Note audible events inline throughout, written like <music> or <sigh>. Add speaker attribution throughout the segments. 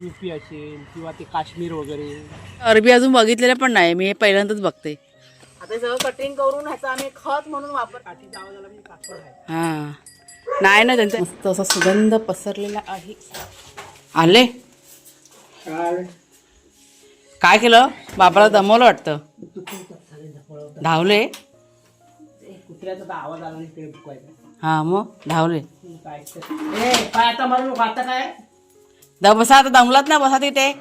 Speaker 1: UP असेल किंवा ते काश्मीर वगैरे.
Speaker 2: अरबी अजून बघितलेलं पण नाही मी हे पहिल्यांदाच बघते.
Speaker 3: आता हे सगळं कटिंग करून ह्याचा आम्ही खत म्हणून वापर
Speaker 1: काठी म्हणजे आहे.
Speaker 2: हा. नाही ना त्यांचा. मस्त असा सुगंध पसरलेला आहे. आले? काय? केलं? बाबाला दमवलं वाटतं. धावले?
Speaker 1: कुत्र्याचा तर आवाज आला नाही इकडे बुकवायचा
Speaker 2: हा मग धावले.
Speaker 1: काय ए आता मारू नको आता काय?
Speaker 2: द बसा आता दमलात ना बसा तिथे.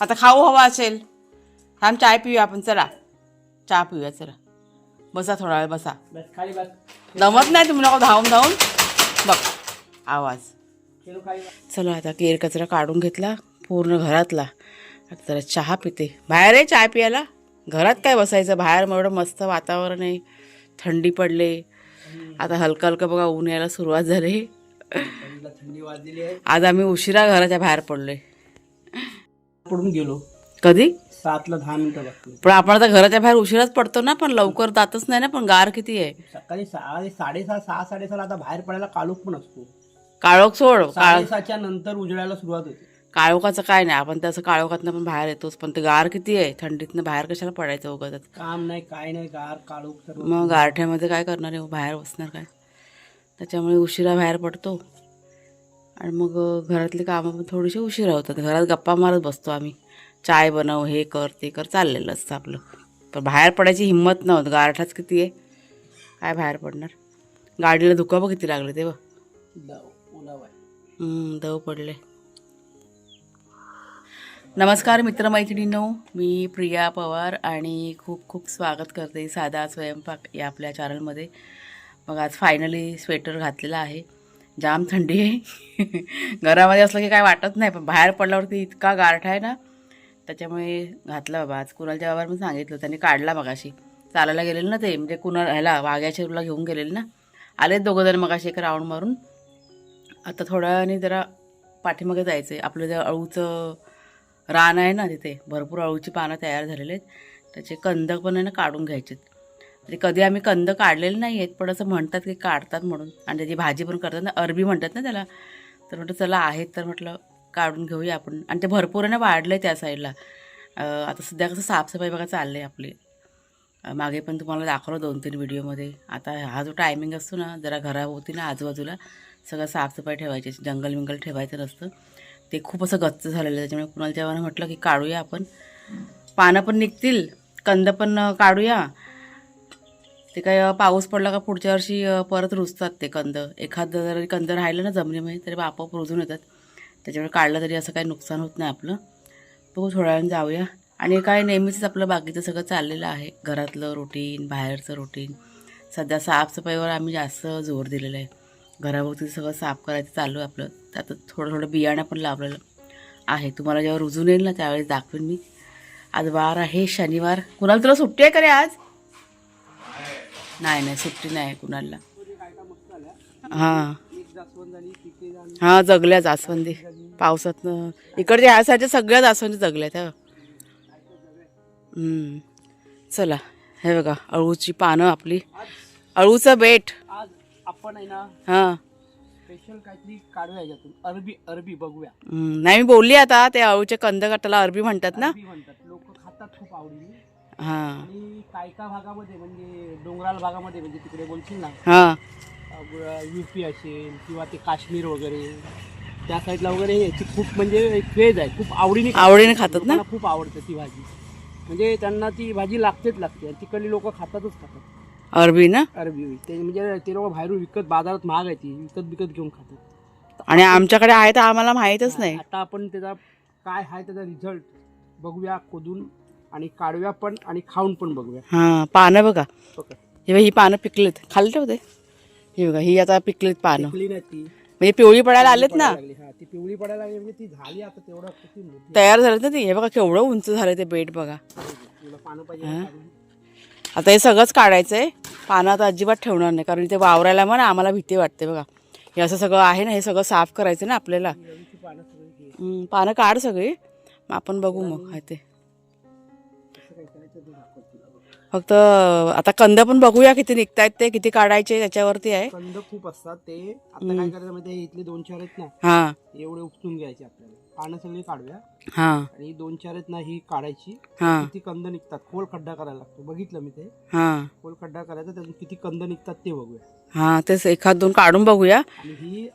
Speaker 2: आता खाऊ हवा असेल. थांब चाय पिऊया आपण चला. चहा पिऊया चला. बसा थोडा वेळ बसा.
Speaker 1: बस खाली बस.
Speaker 2: दमत नाही तुम्ही नको धावून धावून. बघ आवाज. चला आता केर कचरा काढून घेतला पूर्ण घरातला. आता जरा चहा पिते. बाहेर आहे चाय पियाला? घरात काय बसायचं? बाहेर मग एवढं मस्त वातावरण आहे. थंडी पडले. आता हलकं हलकं बघा ऊन यायला सुरुवात झाली.
Speaker 1: थंडीला थंडी वाजलेली आहे.
Speaker 2: आज आम्ही उशिरा घराच्या बाहेर पडलोय.
Speaker 1: पडून गेलो.
Speaker 2: कधी?
Speaker 1: सातला दहा मिनिटं लागतील
Speaker 2: पण आपण आता घराच्या बाहेर उशिराच पडतो ना पण लवकर जातच नाही ना पण गार किती आहे?
Speaker 1: सकाळी सहा साडेसहा सहा साडेसहाला आता बाहेर पडायला काळोख पण असतो.
Speaker 2: काळोख सोड काळ
Speaker 1: साडेसहाच्या नंतर उजेडायला सुरुवात होते.
Speaker 2: काळोखाचं काय नाही आपण तसं काळोखातनं पण बाहेर येतोच पण ते गार किती आहे? थंडीतनं बाहेर कशाला पडायचं उगाच
Speaker 1: काम नाही काय नाही गार काळोख सर्व.
Speaker 2: मग गारठ्यामध्ये काय करणार आहे? बाहेर बसणार काय? त्याच्यामुळे उशिरा बाहेर पडतो. आणि मग घरातली कामं पण थोडीशी उशिरा होतात. घरात गप्पा मारत बसतो आम्ही. चाय बनव हे कर ते कर चाललेलं असतं आपलं. पण बाहेर पडायची हिंमत नव्हतं. गारठाच किती आहे? काय बाहेर पडणार? गाडीला धुका बघ किती लागले ते बघ.
Speaker 1: दव
Speaker 2: पडले. नमस्कार मित्रमैत्रिणींनो. मी प्रिया पवार आणि खूप खूप स्वागत करते साधा स्वयंपाक या आपल्या चॅनलमध्ये मग आज फायनली स्वेटर घातलेला आहे. जाम थंडी आहे. घरामध्ये असलं की काय वाटत नाही पण बाहेर पडल्यावरती इतका गारठा आहे ना त्याच्यामुळे घातला बाबा. आज कुणालच्या बाबाला पण सांगितलं त्यांनी काढला मगाशी. चालायला गेलेलं ना ते म्हणजे कुणाल ह्याला वाघ्याच्या तुला घेऊन गेलेले ना. आलेत दोघं जण मगाशी एक राऊंड मारून. आता थोड्या वेळाने जरा पाठीमागे जायचं आहे आपलं जे अळूचं रान आहे ना तिथे भरपूर अळूची पानं तयार झालेले आहेत. त्याचे कंदक पण आहे ना काढून घ्यायचे म्हणजे कधी आम्ही कंद काढलेले नाही आहेत पण असं म्हणतात की काढतात म्हणून. आणि त्याची भाजी पण करतात ना अरबी म्हणतात ना त्याला. तर म्हटलं चला आहेत. तर म्हटलं काढून घेऊया आपण. आणि ते भरपूर आहे ना वाढलं आहे त्या साईडला. आता सध्या कसं साफसफाई बघा चालली आहे आपली मागे पण तुम्हाला दाखवलं दोन तीन व्हिडिओमध्ये. आता हा जो टायमिंग असतो ना जरा घराभोवती ना आजूबाजूला सगळं साफसफाई ठेवायची जंगल विंगल ठेवायचं नसतं. ते खूप असं गच्च झालेलं आहे त्याच्यामुळे कुणाला जेव्हा म्हटलं की काढूया आपण. पानं पण निघतील कंद पण काढूया. ते काय पाऊस पडला का पुढच्या वर्षी परत रुजतात ते कंद. एखादं जरी कंद राहिलं ना जमिनीमध्ये तरी आपोआप रुजून येतात. त्याच्यामुळे काढलं तरी असं काही नुकसान होत नाही आपलं. बघू थोड्या वेळाने जाऊया. आणि काय नेहमीच आपलं बाकीचं सगळं चाललेलं आहे. घरातलं रुटीन बाहेरचं रुटीन सध्या साफसफाईवर आम्ही जास्त जोर दिलेला आहे. घराभोवती सगळं साफ करायचं चालू आहे आपलं. त्यात थोडं थोडं बियाणं पण लावलेलं आहे. तुम्हाला जेव्हा रुजून येईल ना त्यावेळेस दाखवेन मी. आज वार आहे शनिवार. कुणाला तुला सुट्टी आहे का रे आज? नाही नाही सुट्टी नाही कुणाला. हां. हां जगल्या जास्वंदी. पावसातनं. इकडच्या ह्या साईडच्या सगळ्या जास्वंदी जगल्यात हं. हम्म. चला हे बघा अळूची पानं आपली. अळूचं बेट.
Speaker 1: आज आपण आहे ना
Speaker 2: हां.
Speaker 1: स्पेशल काहीतरी काढूया याच्यातून. अरबी अरबी बघूया.
Speaker 2: नाही मी बोलली आता ते अळूचे कंद काटाला अरबी म्हणतात ना.
Speaker 1: लोक खातात खूप आवडीने.
Speaker 2: हां.
Speaker 1: आणि काय काय भागामध्ये म्हणजे डोंगराळ भागामध्ये म्हणजे तिकडे बोलशील ना
Speaker 2: हां.
Speaker 1: युपी असेल किंवा ते काश्मीर वगैरे त्या साईडला वगैरे याची खूप म्हणजे एक क्रेज आहे. खूप आवडीने खातात.
Speaker 2: आवडीने खातात ना?
Speaker 1: लोकांना खूप आवडते ती भाजी. म्हणजे त्यांना ती भाजी लागतेच लागते आणि तिकडली लोक खातातच खातात.
Speaker 2: अरबी ना?
Speaker 1: अरबी. ते म्हणजे ते लोक बाहेरून विकत बाजारात महाग आहे ती विकत विकत घेऊन खातात.
Speaker 2: आणि आमच्याकडे आहे तर आम्हाला माहीतच नाही.
Speaker 1: आता आपण त्याचा काय आहे त्याचा रिझल्ट बघूया खोदून. आणि काढूया पण आणि खाऊन पण बघूया.
Speaker 2: हां पानं बघा. हे बघा, ही पानं पिकलीत. खाली ठेवते ही बघा ही आता पिकलीत पानं.
Speaker 1: पिकली नाही ती.
Speaker 2: म्हणजे पिवळी पडायला आलेत ना?
Speaker 1: लागली. हा ती पिवळी पडायला लागली म्हणजे ती झाली आता तेवढं किती मोठी.
Speaker 2: तयार झालेत ना ती? हे बघा केवढं उंच झालं ते बेट बघा.
Speaker 1: तुला पानं पाहिजे
Speaker 2: हा.
Speaker 1: काढून.
Speaker 2: आता हे सगळंच काढायचं आहे पानं आता अजिबात ठेवणार नाही कारण ते वावरायला मग आम्हाला भीती वाटते बघा. हे असं सगळं आहे ना हे सगळं साफ करायचं ना आपल्याला.
Speaker 1: पानं
Speaker 2: हम्म, काढ सगळी. मग आपण बघू मग काय ते. फक्त आता कंद पण बघूया किती निघतायत ते किती काढायचे त्याच्यावरती आहे.
Speaker 1: कंद खूप असतात ते. आता काय करायचं माहिती इथले दोन चार आहेत ना
Speaker 2: हा.
Speaker 1: एवढे उपटून घ्यायचे आपल्याला. पानं सगळी काढूया.
Speaker 2: हा.
Speaker 1: आणि दोन चार आहेत ना ही काढायची.
Speaker 2: हा.
Speaker 1: किती कंद निघतात खोल खड्डा करायला लागतो. बघितलं मी ते.
Speaker 2: हा.
Speaker 1: खोल खड्डा करायचा त्यातून किती कंद निघतात ते बघूया.
Speaker 2: हा तेच एखाद दोन काढून बघूया.
Speaker 1: आणि ही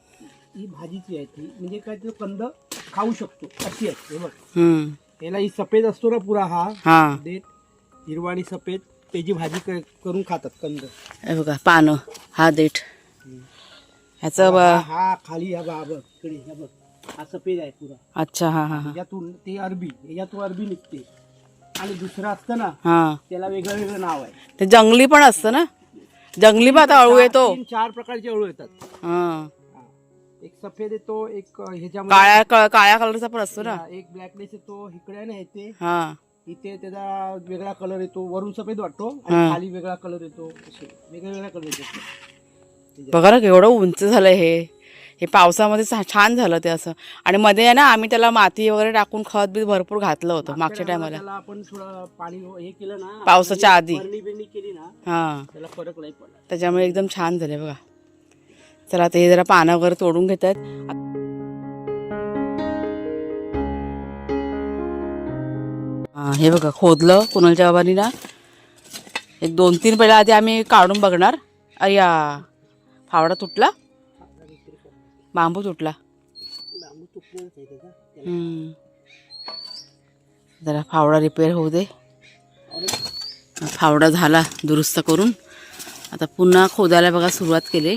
Speaker 1: ही भाजीची आहे ती. म्हणजे काय तो कंद खाऊ शकतो. अशी हे बघ.
Speaker 2: हम्म.
Speaker 1: याला ही सफेद असतो ना पुरा हा.
Speaker 2: हा.
Speaker 1: देठ. हिरवा आणि सफेद त्याची भाजी क- करून खातात कंद.
Speaker 2: हे बघा पानं हा देठ. ह्याचं
Speaker 1: हा
Speaker 2: ब-
Speaker 1: हा खाली हा बा बघ इकडे हा बघ. हा सफेद आहे पुरा.
Speaker 2: अच्छा हा हा हा.
Speaker 1: याच्यातून ते अरबी याच्यातून अरबी निघते. आणि दुसरं असतं ना
Speaker 2: हा.
Speaker 1: त्याला वेगळं वेगळं नाव आहे.
Speaker 2: ते जंगली पण असतं ना? जंगली पण आता अळू येतो.
Speaker 1: तीन चार प्रकारचे अळू येतात.
Speaker 2: हा.
Speaker 1: हा. एक सफेद येतो एक ह्याच्यामध्ये
Speaker 2: काळ्या काळ्या कलरचा पण असतो ना?
Speaker 1: हा, एक ब्लॅकनेस येतो इकडे ना येते
Speaker 2: हा.
Speaker 1: इथे त्याचा वेगळा कलर येतो. वरून सफेद वाटतो
Speaker 2: हा.
Speaker 1: खाली वेगळा कलर येतो. असे वेगळ्या वेगळ्या कलर येतात
Speaker 2: बघा ना केवढं उंच झालं हे. हे पावसामध्ये छान झालं ते असं. आणि मध्ये आहे ना आम्ही त्याला माती वगैरे टाकून खत बी भरपूर घातलं होतं मागच्या टायमाला
Speaker 1: त्याला आपण थोडं पाणी हे केलं ना
Speaker 2: पावसाच्या आधी.
Speaker 1: भरणी बिरणी केली ना
Speaker 2: हा.
Speaker 1: त्याला फरक नाही पडला
Speaker 2: त्याच्यामुळे एकदम छान झाले बघा. चला आता हे जरा पानं वगैरे तोडून घेत हा, बघा खोदलं कुणालच्या बाबांनी ना एक दोन तीन पहिला आधी आम्ही काढून बघणार. अय्या फावडा तुटला? बांबू तुटला.
Speaker 1: आहे.
Speaker 2: जरा फावडा रिपेअर होऊ दे. फावडा झाला दुरुस्त करून. आता पुन्हा खोदायला बघा सुरुवात केली.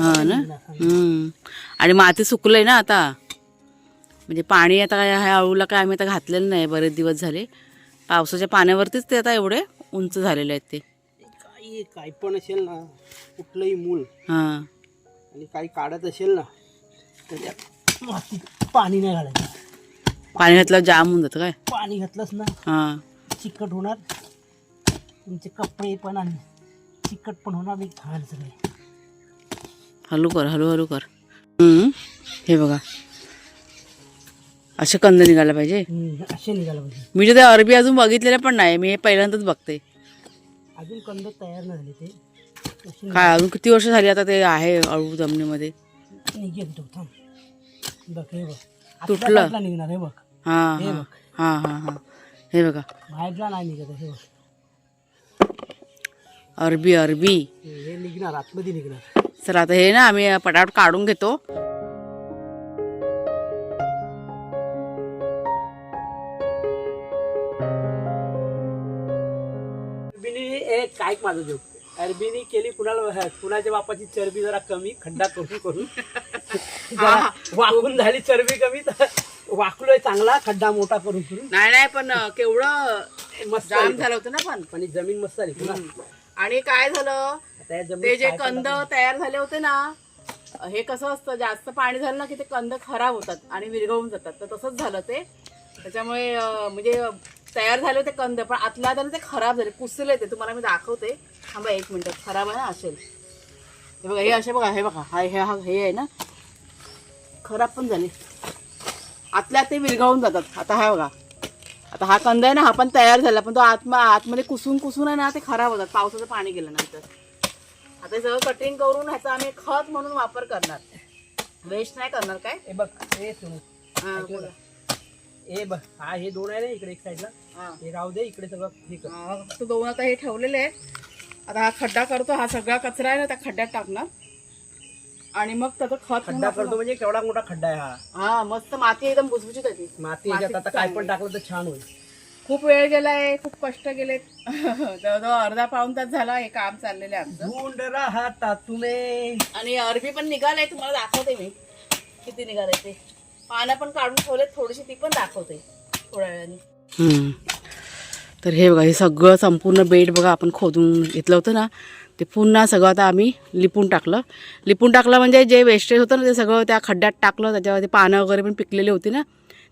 Speaker 2: हा ना? हम्म. आणि माती सुकलंय ना आता. म्हणजे पाणी आता काय ह्या अळूला काय आम्ही आता घातलेलं नाही बरेच दिवस झाले. पावसाच्या पाण्यावरतीच ते आता एवढे उंच झालेले आहेत ते.
Speaker 1: काही काही पण असेल ना कुठलंही मूल
Speaker 2: हां.
Speaker 1: आणि काही काढत असेल ना तर त्यात मातीत पाणी नाही घालायचं.
Speaker 2: पाणी घातलं जाम होऊन जातं काय?
Speaker 1: पाणी घातलंच ना
Speaker 2: हां.
Speaker 1: चिकट होणार. तुमचे कपडे पण आणि चिकट पण होणार मी घाण सगळे.
Speaker 2: हळू कर हळूहळू कर. हम्म. हे बघा. असे कंद निघायला पाहिजे.
Speaker 1: हम्म, असे निघाला पाहिजे.
Speaker 2: मी तर अरबी अजून बघितलेलं पण नाही मी हे पहिल्यांदाच बघते.
Speaker 1: अजून कंद तयार नाही झाले ते. असे
Speaker 2: काय अजून किती वर्ष झाली आता ते आहे अळू जमिनीमध्ये?
Speaker 1: निघेल तो थांब. बघ हे बघ.
Speaker 2: तुटलं.
Speaker 1: आतल्या side ला निघणार हे बघ.
Speaker 2: हां
Speaker 1: हे
Speaker 2: हां
Speaker 1: बघ.
Speaker 2: हां हां हां. हे बघा.
Speaker 1: बाहेरला नाही निघत आहे, हे बघ.
Speaker 2: अरबी अरबी.
Speaker 1: हे हे निघणार आतमध्ये निघणार.
Speaker 2: चला आता हे ना आम्ही पटापट काढून घेतो.
Speaker 1: एक काय माझं जोक. अरबीनी केली कुणाला कुणाच्या बापाची चरबी जरा कमी खड्डा करून करून. <laughs> वाकून झाली चरबी कमी तर वाकलोय चांगला खड्डा मोठा करून करून.
Speaker 2: नाही नाही पण केवढं
Speaker 1: मस्त
Speaker 2: जाम. झालं होतं ना पण.
Speaker 1: आणि जमीन मस्त आली पुन्हा
Speaker 2: आणि काय झालं?
Speaker 1: जमिनीत
Speaker 2: ते जे
Speaker 1: काय
Speaker 2: कंद? तयार झाले होते ना हे कसं असतं जास्त पाणी झालं ना की ते कंद खराब होतात आणि विरघळून जातात. तर तसंच झालं ते. त्याच्यामुळे अं, म्हणजे तयार झाले होते कंद पण आतल्या आतला ते खराब झाले. पुसले ते? तुम्हाला मी दाखवते. थांबा एक मिनिट. खराब आहे ना असेल. हे बघा हे असे बघा हे बघा. हा हे हा हे आहे ना. खराब पण झाले. आतल्या ते विरघळून जातात. आता हा बघा. आता हा कंद आहे ना हा पण तयार झाला. पण तो आतमा आतमध्ये कुसून कुसून आहे ना ते खराब होतात. पावसाचं पाणी गेल्यानंतर आता हे सगळं कटिंग करून ह्याचा आम्ही खत म्हणून वापर करणार. वेस्ट नाही करणार काय?
Speaker 1: हे बघ हे
Speaker 2: हा.
Speaker 1: हे बघ हा हे दोन आहे ना इकडे एक साईडला
Speaker 2: हा.
Speaker 1: हे राहू दे इकडे सगळं हे कर.
Speaker 2: हा, फक्त दोन आता हे ठेवलेले आहेत. आता हा खड्डा करतो हा सगळा कचरा आहे ना त्या खड्ड्यात टाकणार. आणि मग त्याचं खत
Speaker 1: खड्डा करतो म्हणजे केवढा मोठा खड्डा आहे हा.
Speaker 2: हा मस्त माती एकदम भुसभुशीत आहे ती.
Speaker 1: माती आता काय पण टाकलं तर छान होईल.
Speaker 2: खूप वेळ गेलाय खूप कष्ट गेले <laughs> जवळजवळ अर्धा पाऊन तास झाला हे काम चाललेलं आहे आमचं.
Speaker 1: ढूंढ राहता तुम्ही.
Speaker 2: आणि अरबी पण निघालंय तुम्हाला दाखवते मी. किती निघालंय ते? पानं पण काढून ठेवले थोडीशी ती पण दाखवते थोड्या वेळाने. तर हे बघा हे सगळं संपूर्ण बेड बघा आपण खोदून घेतलं होतं ना ते पुन्हा सगळं आता आम्ही लिपून टाकलं. लिपून टाकलं म्हणजे जे वेस्टेज होतं ना ते सगळं त्या खड्ड्यात टाकलं त्याच्यावरती पानं वगैरे पण पिकलेली होती ना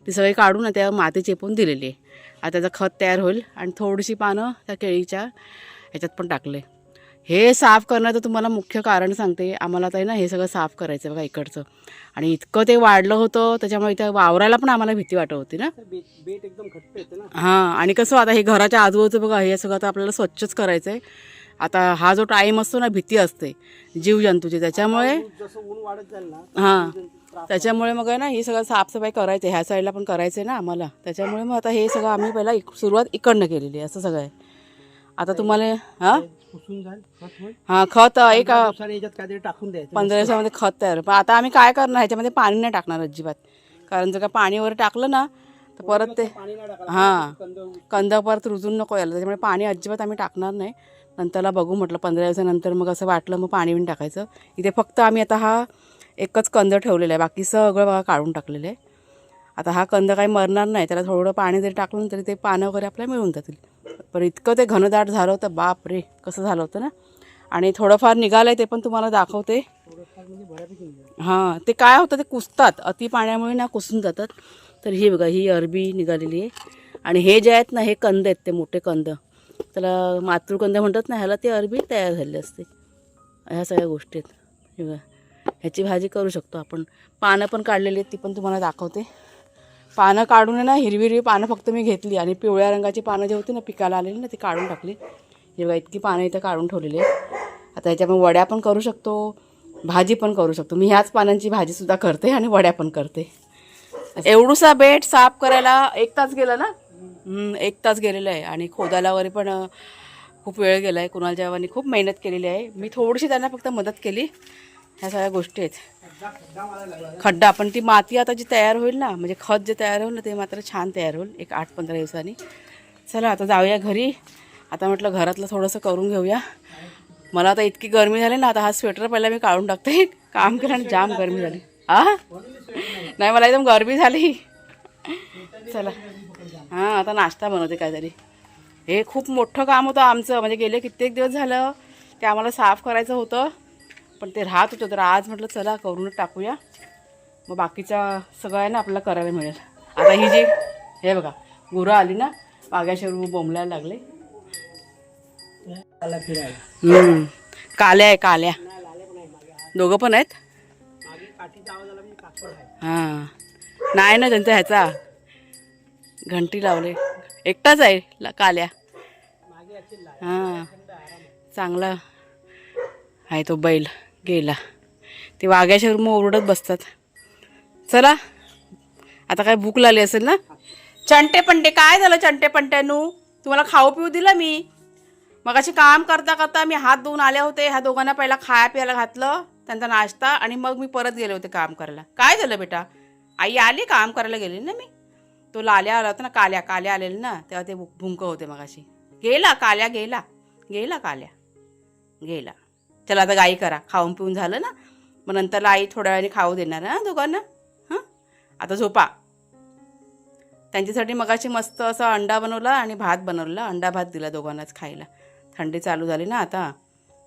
Speaker 2: ती सगळी काढून त्या माती चेपून दिलेली आहे. आता त्याचं खत तयार होईल आणि थोडीशी पानं त्या केळीच्या ह्याच्यात पण टाकले. हे साफ करण्याचं तुम्हाला मुख्य कारण सांगते. आम्हाला आहे ना हे सगळं साफ करायचं बघा इकडचं. आणि इतकं ते वाढलं होतं त्याच्यामुळे इथं वावरायला पण आम्हाला भीती वाटत होती ना.
Speaker 1: बेट एकदम घट्ट येते ना.
Speaker 2: हां आणि कसं आता हे घराच्या आजूबाजूचं बघा हे सगळं आता आपल्याला स्वच्छच करायचं आहे आता हा जो टाईम असतो ना भीती असते जीवजंतूची. त्याच्यामुळे हां त्याच्यामुळे मग आहे ना ही सगळं साफसफाई करायचं आहे ह्या साईडला पण करायचं आहे ना आम्हाला. त्याच्यामुळे मग आता हे सगळं आम्ही पहिला सुरुवात इकडनं केलेली आहे असं सगळं आहे. आता तुम्हाला हां?
Speaker 1: पुसून जाईल खत होईल.
Speaker 2: हां खत एक
Speaker 1: पंधरा दिवसाने याच्यात काहीतरी टाकून द्यायचं
Speaker 2: पंधरा दिवसामध्ये खत तयार पण आता आम्ही काय करणार ह्याच्यामध्ये पाणी नाही टाकणार अजिबात. कारण जर का पाणी वगैरे टाकलं ना तर परत ते
Speaker 1: पाणी नाही टाकायला
Speaker 2: हां.
Speaker 1: कंद
Speaker 2: कंद परत रुजून नको यायला. त्याच्यामुळे पाणी अजिबात आम्ही टाकणार नाही. नंतरला बघू म्हटलं पंधरा दिवसानंतर मग असं वाटलं मग पाणी बिन टाकायचं. इथे फक्त आम्ही आता हा एकच कंद ठेवलेला आहे. बाकी सगळं बघा काढून टाकलेलं आहे. आता हा कंद काही मरणार नाही. त्याला थोडं पाणी जरी टाकलं ना तरी ते पानं वगैरे आपल्याला मिळून जातील. पण इतकं ते घनदाट झालं होतं. बाप रे कसं झालं होतं ना? आणि थोडंफार निघालं आहे ते पण तुम्हाला दाखवते. हां ते काय होतं ते कुसतात. अति पाण्यामुळे ना कुसून जातात. तर ही बघा ही अरबी निघालेली आहे. आणि हे जे आहेत ना हे कंद आहेत ते मोठे कंद. त्याला मातृकंद म्हणतात ना ह्याला ते अरबी तयार झालेली असते. ह्या सगळ्या गोष्टी आहेत. हे बघा ह्याची भाजी करू शकतो आपण. पानं पण काढलेली आहेत ती पण तुम्हाला दाखवते. पानं काढून आहे ना हिरवी हिरवी पानं फक्त मी घेतली आणि पिवळ्या रंगाची पानं जी होती ना पिकाला आलेली ना ती काढून टाकली. हे बघा इतकी पानं इथं काढून ठेवलेली आहेत. आता ह्याच्यामुळे वड्या पण करू शकतो भाजी पण करू शकतो. मी ह्याच पानांची भाजीसुद्धा करते आणि वड्या पण करते. एवढूसा बेट साफ करायला एक तास गेला ना? एक तास गेलेला आहे. आणि खोदायला वगैरे पण खूप वेळ गेला आहे कुणाल जेव्हानी खूप मेहनत केलेली आहे. मी थोडीशी त्यांना फक्त मदत केली. ह्या सगळ्या गोष्टी आहेत. खड्डा पण ती माती आता जी तयार होईल ना म्हणजे खत जे तयार होईल ना ते मात्र छान तयार होईल एक आठ पंधरा दिवसांनी. चला आता जाऊया घरी. आता म्हटलं घरातलं थोडंसं करून घेऊया. मला आता इतकी गरमी झाली ना आता हा स्वेटर पहिला मी काढून टाकते. काम केलं आणि जाम गरमी झाली. आ? नाही मला एकदम गरमी झाली. चला. हां आता नाश्ता बनवते काहीतरी. हे खूप मोठं काम होतं आमचं. म्हणजे गेले कित्येक दिवस झालं ते आम्हाला साफ करायचं होतं. पण ते राहत होतं तर आज म्हटलं चला करूनच टाकूया. मग बाकीचा सगळं आहे ना आपल्याला करायला मिळेल. आता ही जी हे बघा गुरं आली ना वाघ्या शेरू बोंबलायला लागले. काल्या आहे काल्या. दोघं पण आहेत? हां. नाही ना त्यांचा ह्याचा. घंटी लावले. एकटाच आहे ला- काल्या. हां. चांगला आहे तो बैल. गेला. ते वाघ्याच्या मग ओरडत बसतात. चला आता काय भूक लागली असेल ना? चंटे पंटे काय झालं चंटे पंट्यानू तुम्हाला खाऊ पिऊ दिलं मी? मग असे काम करता करता मी हात धुवून आले होते. ह्या दोघांना पहिला खाया प्यायला घातलं त्यांचा नाश्ता आणि मग मी परत गेले होते काम करायला. काय झालं बेटा? आई आली काम करायला गेली ना मी? तो लाल्या आला होता ना काल्या काल्या आलेले ना तेव्हा ते भुंक होते मगाशी. गेला काल्या गेला. गेला काल्या. गेला. चला आता गाई करा. खाऊन पिऊन झालं ना. मग नंतरला आई थोड्या वेळाने खाऊ देणार ना दोघांना. हां? आता झोपा. त्यांच्यासाठी मगाशी मस्त असा अंडा बनवला आणि भात बनवला. अंडा भात दिला दोघांनाच खायला. थंडी चालू झाली ना आता.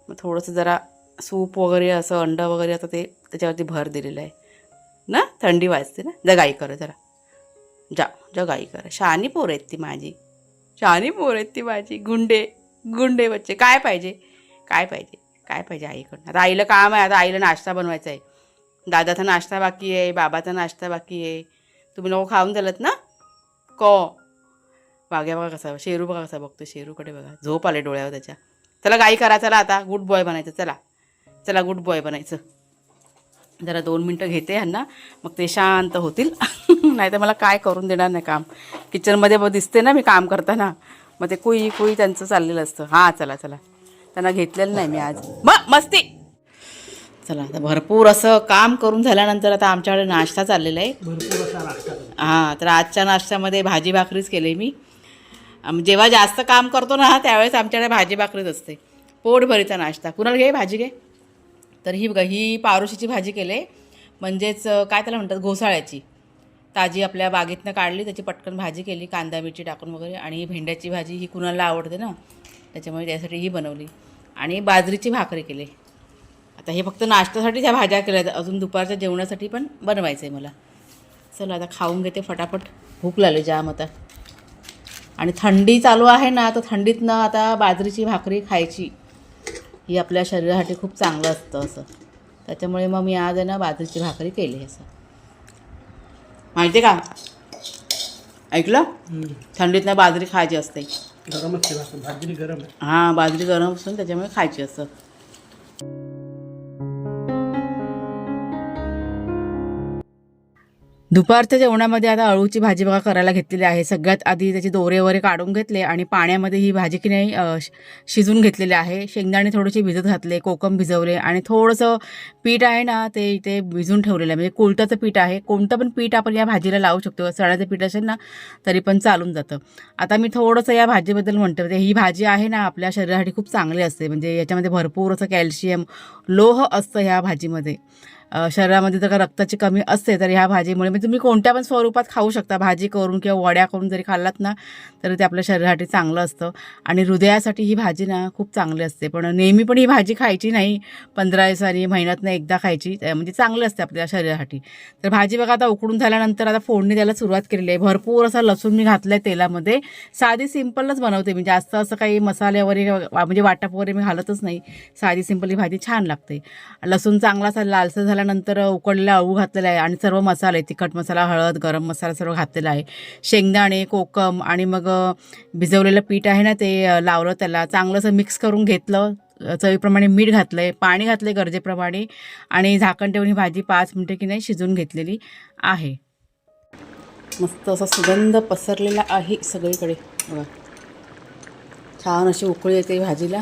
Speaker 2: मग थोडंसं जरा सूप वगैरे असं अंडं वगैरे आता ते त्याच्यावरती भर दिलेलं आहे. ना? थंडी वाजते ना? जगाई करा जरा. जा जगाई करा. शहाणी पोर आहेत ती माझी. शहाणी पोर आहेत ती माझी. गुंडे गुंडे बच्चे. काय पाहिजे? काय पाहिजे? काय पाहिजे आईकडून? आता आईला काम आहे आता आईला नाश्ता बनवायचा आहे दादाचा नाश्ता बाकी आहे बाबाचा नाश्ता बाकी आहे. तुम्ही लोक खाऊन झालं ना? को? वाघ्या बघा कसा शेरू बघा कसा बघतो शेरूकडे बघा. झोप आले डोळ्यावर त्याच्या. चला गाई करा चला आता. गुड बॉय बनायचं चला. चला गुड बॉय बनायचं. जरा दोन मिनटं घेते ह्यांना. मग ते शांत होतील. <laughs> नाही तर मला काय करून देणार नाही काम. किचनमध्ये दिसते ना मी काम करताना. मग ते कुई कुई त्यांचं चाललेलं असतं. हां चला चला. त्यांना घेतलेलं नाही मी आज. <laughs> मग मस्ती. चला आता भरपूर असं काम करून झाल्यानंतर आता आमच्याकडे नाश्ता चाललेला आहे.
Speaker 1: भरपूर असा.
Speaker 2: हां तर आजच्या नाश्त्यामध्ये भाजी भाकरीच केली मी. जेव्हा जास्त काम करतो ना त्यावेळेस आमच्याकडे भाजी भाकरीच असते. पोटभरीचा नाश्ता. कुणाला घे भाजी घे? तर ही बघा ही पारोशीची भाजी केली. म्हणजेच काय त्याला म्हणतात? घोसाळ्याची. ताजी आपल्या बागेतनं काढली त्याची पटकन भाजी केली कांदा मिरची टाकून वगैरे. आणि ही भेंड्याची भाजी ही कुणाला आवडते ना? त्याच्यामुळे त्यासाठी ही बनवली. आणि बाजरीची भाकरी केली. आता हे फक्त नाश्त्यासाठी ह्या भाज्या केल्या अजून दुपारच्या जेवणासाठी पण बनवायचं आहे मला. चला आता खाऊन घेते फटाफट. भूक लागली जाम आता. आणि थंडी चालू आहे ना तर थंडीतनं आता बाजरीची भाकरी खायची. ही आपल्या शरीरासाठी खूप चांगलं असतं असं. त्याच्यामुळे मग मी आज आहे ना बाजरीची भाकरी केली असं. माहिती आहे का? ऐकलं? थंडीत ना बाजरी खायची असते.
Speaker 1: गरमच केला असं भाजरी गरम आहे.
Speaker 2: हां बाजरी गरम असून त्याच्यामुळे खायची असतं. दुपारच्या जेवणामध्ये आता अळूची भाजी बघा करायला घेतलेली आहे. सगळ्यात आधी त्याचे दोरे वगैरे काढून घेतले आणि पाण्यामध्ये ही भाजी की नाही शिजून घेतलेली आहे. शेंगदाणे थोडेसे भिजत घातले कोकम भिजवले आणि थोडंसं पीठ आहे ना ते इथे भिजून ठेवलेलं आहे. म्हणजे कोलताचं पीठ आहे. कोणतं पण पीठ आपण या भाजीला लावू शकतो. सणाचं पीठ असेल ना तरी पण चालून जातं. आता मी थोडंसं या भाजीबद्दल म्हणते. म्हणजे ही भाजी आहे ना आपल्या शरीरासाठी खूप चांगली असते. म्हणजे याच्यामध्ये भरपूर असं कॅल्शियम लोह असतं ह्या भाजीमध्ये. शरीरामध्ये जर का रक्ताची कमी असते तर ह्या भाजीमुळे म्हणजे तुम्ही कोणत्या पण स्वरूपात खाऊ शकता. भाजी करून किंवा वड्या करून जरी खाल्लात ना तर ते आपल्या शरीरासाठी चांगलं असतं. आणि हृदयासाठी ही भाजी ना खूप चांगली असते. पण नेहमी पण ही भाजी खायची नाही. पंधरा दिवसांनी महिन्यातनं एकदा खायची म्हणजे चांगली असते आपल्या शरीरासाठी. तर भाजी बघा आता उकडून झाल्यानंतर आता फोडणी द्यायला सुरुवात केलेली आहे. भरपूर असा लसूण मी घातला आहे तेलामध्ये. साधी सिंपलच बनवते मी. जास्त असं काही मसाले वगैरे म्हणजे वाटप वगैरे मी घालतच नाही. साधी सिंपल ही भाजी छान लागते. लसूण चांगला असा लालसर झाल्यानंतर उकडलेला अळू घातलेला आहे आणि सर्व मसाले तिखट मसाला हळद गरम मसाला सर्व घातलेला आहे. शेंगदाणे कोकम आणि मग भिजवलेलं पीठ आहे ना ते लावलं त्याला. चांगलं असं मिक्स करून घेतलं. चवीप्रमाणे मीठ घातलं आहे पाणी घातलं आहे गरजेप्रमाणे आणि झाकण ठेवून ही भाजी पाच मिनटं की नाही शिजून घेतलेली आहे. मस्त असा सुगंध पसरलेला आहे सगळीकडे. बघा. छान अशी उकळी येते भाजीला.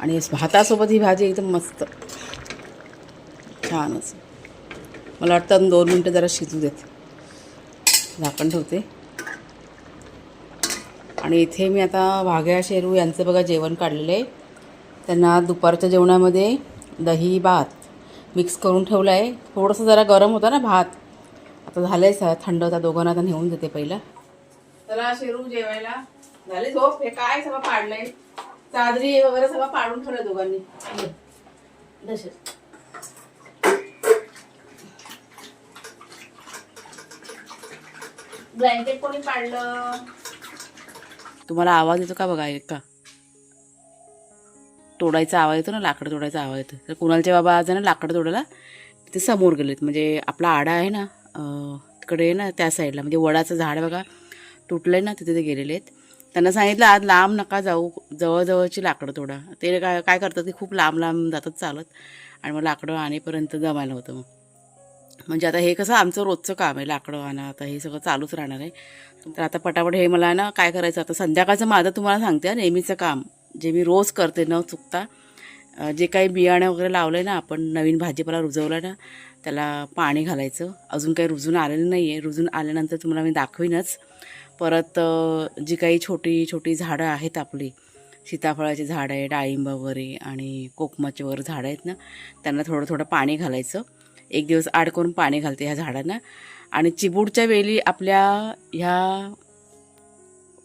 Speaker 2: आणि भातासोबत ही भाजी एकदम मस्त. छान असं. मला वाटतं दोन मिनटं जरा शिजू देत. झाकण ठेवते. आणि इथे मी आता वाघ्या शेरू यांचं बघा जेवण काढलेलं आहे. त्यांना दुपारच्या जेवणामध्ये दही भात मिक्स करून ठेवलं आहे. थोडंसं जरा गरम होता ना भात. आता झालं आहे सर थंड. होता दोघांना आता नेऊन देते पहिला. चला शेरू जेवायला. झाले झोप? हे काय सगळं पाडलंय? चादरी वगैरे सगळं पाडून ठेवलं दोघांनी ये. दश. ब्लँकेट कोणी पाडलं तुम्हाला आवाज येतो का बघा का तोडायचा आवाज येतो ना लाकडं तोडायचा आवाज येतो. तर कुणालचे बाबा आज ना लाकडं तोडायला तिथे समोर गेलेत. म्हणजे आपला आडा आहे ना तिकडे आहे ना त्या साईडला. म्हणजे वडाचं झाड बघा तुटलं आहे ना तिथे ते गेलेले आहेत. त्यांना सांगितलं आज लांब नका जाऊ जवळजवळची लाकडं तोडा. ते काय काय करतात ते खूप लांब लांब जातात चालत. आणि मग लाकडं आणेपर्यंत जमायला होतं मग. म्हणजे आता हे कसं आमचं रोजचं काम आहे लाकडं आणा आता हे सगळं चालूच राहणार आहे. तर आता पटापट हे मला ना काय करायचं आता संध्याकाळचं माझं तुम्हाला सांगते नेहमीचं काम. जे मी रोज करते न चुकता जे काही बियाणं वगैरे लावलं आहे ना आपण नवीन भाजीपाला रुजवला ना त्याला पाणी घालायचं. अजून काही रुजून आलेलं नाही आहे रुजून आल्यानंतर तुम्हाला मी दाखवीनच. परत जी काही छोटी छोटी झाडं आहेत आपली सीताफळाची झाडं आहे डाळिंब वगैरे आणि कोकमाचे वगैरे झाडं आहेत ना त्यांना थोडं थोडं पाणी घालायचं. एक दिवस आड करून पाणी घालते ह्या झाडांना. आणि चिबूडच्या वेली आपल्या ह्या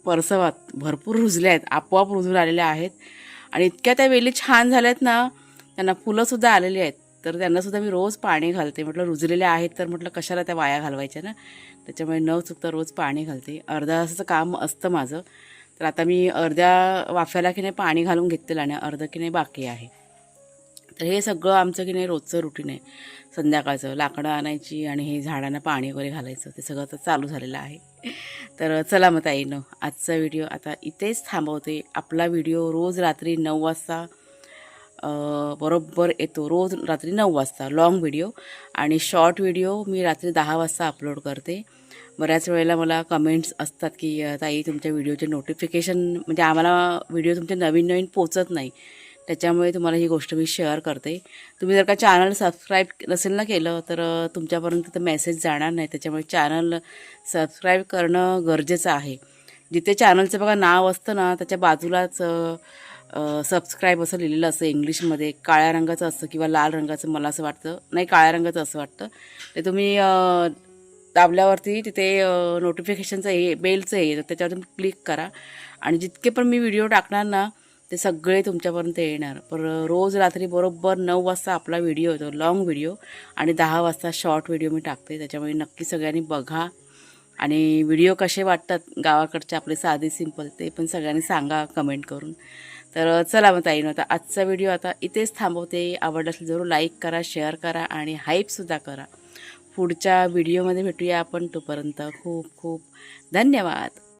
Speaker 2: परसवात भरपूर रुजल्या आहेत आपोआप रुजून आलेल्या आहेत. आणि इतक्या त्या वेली छान झाल्या आहेत ना त्यांना फुलंसुद्धा आलेली आहेत. तर त्यांनासुद्धा मी रोज पाणी घालते. म्हटलं रुजलेल्या आहेत तर म्हटलं कशाला त्या वाया घालवायच्या ना? त्याच्यामुळे न चुकता रोज पाणी घालते. अर्धा तासाचं काम असतं माझं. तर आता मी अर्ध्या वाफ्याला की नाही पाणी घालून घेतलेलं आणि अर्धं की नाही बाकी आहे. तर हे सगळं आमचं की नाही रोजचं रुटीन आहे. संध्याकाळचं लाकडं आणायची आणि हे झाडांना पाणी वगैरे घालायचं. ते सगळं आता चालू झालेलं आहे. तर चला मग ताईनं आजचा व्हिडिओ आता इथेच थांबवते. आपला व्हिडिओ रोज रात्री नऊ वाजता बरोबर येतो. रोज रात्री नऊ वाजता लाँग व्हिडिओ आणि शॉर्ट व्हिडिओ मी रात्री दहा वाजता अपलोड करते. बऱ्याच वेळेला मला कमेंट्स असतात की ताई तुमच्या व्हिडिओचे नोटिफिकेशन म्हणजे आम्हाला व्हिडिओ तुमचे नवीन नवीन पोचत नाही. त्याच्यामुळे तुम्हाला ही गोष्ट मी शेअर करते. तुम्ही जर का चॅनल सबस्क्राईब नसेल ना केलं तर तुमच्यापर्यंत तर मेसेज जाणार नाही. त्याच्यामुळे चॅनल सबस्क्राईब करणं गरजेचं आहे. जिथे चॅनलचं बघा नाव असतं ना त्याच्या बाजूलाच सबस्क्राईब असं लिहिलेलं असतं इंग्लिशमध्ये. काळ्या रंगाचं असतं किंवा लाल रंगाचं मला असं वाटतं. नाही काळ्या रंगाचं असं वाटतं. ते तुम्ही दाबल्यावरती तिथे नोटिफिकेशनचं हे बेलचं हे त्याच्यावर तुम्ही क्लिक करा. आणि जितके पण मी व्हिडिओ टाकणार ना ते सगळे तुमच्यापर्यंत येणार. पर रोज रात्री बरोबर नऊ वाजता आपला व्हिडिओ येतो लॉंग व्हिडिओ आणि दहा वाजता शॉर्ट व्हिडिओ मी टाकते. त्याच्यामुळे नक्की सगळ्यांनी बघा. आणि व्हिडिओ कसे वाटतात गावाकडचे आपले साधे सिंपल ते पण सगळ्यांनी सांगा कमेंट करून. तर चला मग ताईनं आता आजचा व्हिडिओ आता इथेच थांबवते. आवडला असेल जरूर लाईक करा शेअर करा आणि हाईपसुद्धा करा. पुढच्या व्हिडिओमध्ये भेटूया आपण तोपर्यंत. खूप खूप धन्यवाद.